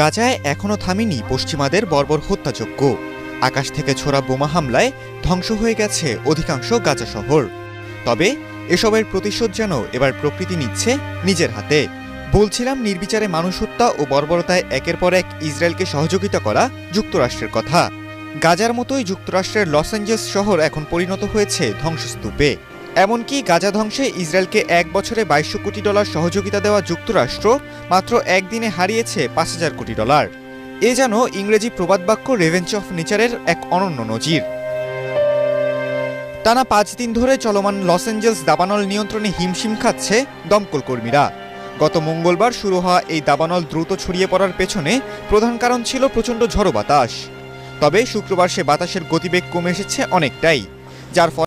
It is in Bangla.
গাজায় এখনও থামেনি পশ্চিমাদের বর্বর হত্যাযজ্ঞ। আকাশ থেকে ছোড়া বোমা হামলায় ধ্বংস হয়ে গেছে অধিকাংশ গাজা শহর। তবে এসবের প্রতিশোধ যেন এবার প্রকৃতি নিচ্ছে নিজের হাতে। বলছিলাম নির্বিচারে মানুষ হত্যা ও বর্বরতায় একের পর এক ইসরায়েলকে সহযোগিতা করা যুক্তরাষ্ট্রের কথা। গাজার মতোই যুক্তরাষ্ট্রের লস অ্যাঞ্জেলস শহর এখন পরিণত হয়েছে ধ্বংসস্তূপে। এমনকি গাজা ধ্বংসে ইসরায়েলকে এক বছরে বাইশশো কোটি ডলার সহযোগিতা দেওয়া যুক্তরাষ্ট্র মাত্র একদিনে হারিয়েছে পাঁচ হাজার কোটি ডলার। এ যেন ইংরেজি প্রবাদ বাক্য রেভেঞ্চ অফ নেচারের এক অনন্য নজির। টানা পাঁচ দিন ধরে চলমান লস অ্যাঞ্জেলস দাবানল নিয়ন্ত্রণে হিমশিম খাচ্ছে দমকল কর্মীরা। গত মঙ্গলবার শুরু হওয়া এই দাবানল দ্রুত ছড়িয়ে পড়ার পেছনে প্রধান কারণ ছিল প্রচণ্ড ঝড়ো বাতাস। তবে শুক্রবার সে বাতাসের গতিবেগ কমে এসেছে অনেকটাই, যার ফলে